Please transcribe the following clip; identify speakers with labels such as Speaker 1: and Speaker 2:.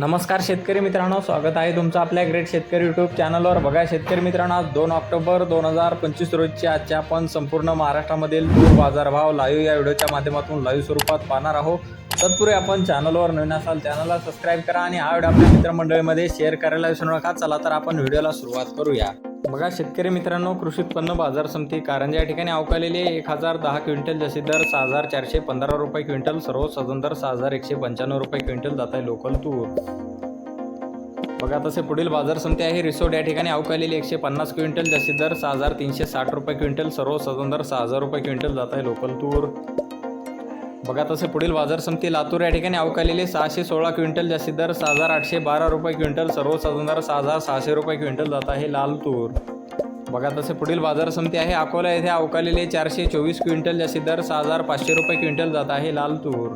Speaker 1: नमस्कार शेतकरी मित्रांनो स्वागत आहे तुमचं आपल्या ग्रेट शेतकरी यूट्यूब चॅनलवर बघा शेतकरी मित्रांनो आज दोन ऑक्टोबर दोन हजार पंचवीस रोजची आजच्या आपण संपूर्ण महाराष्ट्रामधील दूर बाजारभाव लाईव्ह या व्हिडिओच्या माध्यमातून लाईव्ह स्वरूपात पाहणार आहोत. तत्पूर्वी आपण चॅनलवर नवीन असाल चॅनलला सबस्क्राईब करा आणि हा व्हिडिओ आपल्या मित्रमंडळीमध्ये शेअर करायला विसरू नका. चला तर आपण व्हिडिओला सुरुवात करूया. बघा शेतकरी मित्रांनो कृषी उत्पन्न बाजार समिती कारंजा या ठिकाणी अवकालेले एक हजार दहा क्विंटल जसे दर सहा हजार चारशे पंधरा रुपये क्विंटल सर्व सजन दर सहा हजार एकशे पंच्याण्णव रुपये क्विंटल जात आहे लोकल तूर. बघा तसे पुढील बाजार समिती आहे. रिसोड या ठिकाणी अवकालेली एकशे पन्नास क्विंटल जसे दर सहा हजार तीनशे साठ रुपये क्विंटल सर्व सजन दर सहा हजार रुपये क्विंटल जात आहे लोकल तूर. बघा तसे पुढील बाजार समिती लातूर या ठिकाणी अवकालेले सहाशे सोळा क्विंटल जास्तीत दर सहा हजार आठशे बारा रुपये क्विंटल सर्वसाधारण दर सहा हजार सहाशे रुपये क्विंटल जात आहे लालतूर. बघा तसे पुढील बाजार समिती आहे अकोला येथे अवकालेले चारशे चोवीस क्विंटल जास्तीत दर सहा हजार पाचशे रुपये क्विंटल जात आहे लालतूर.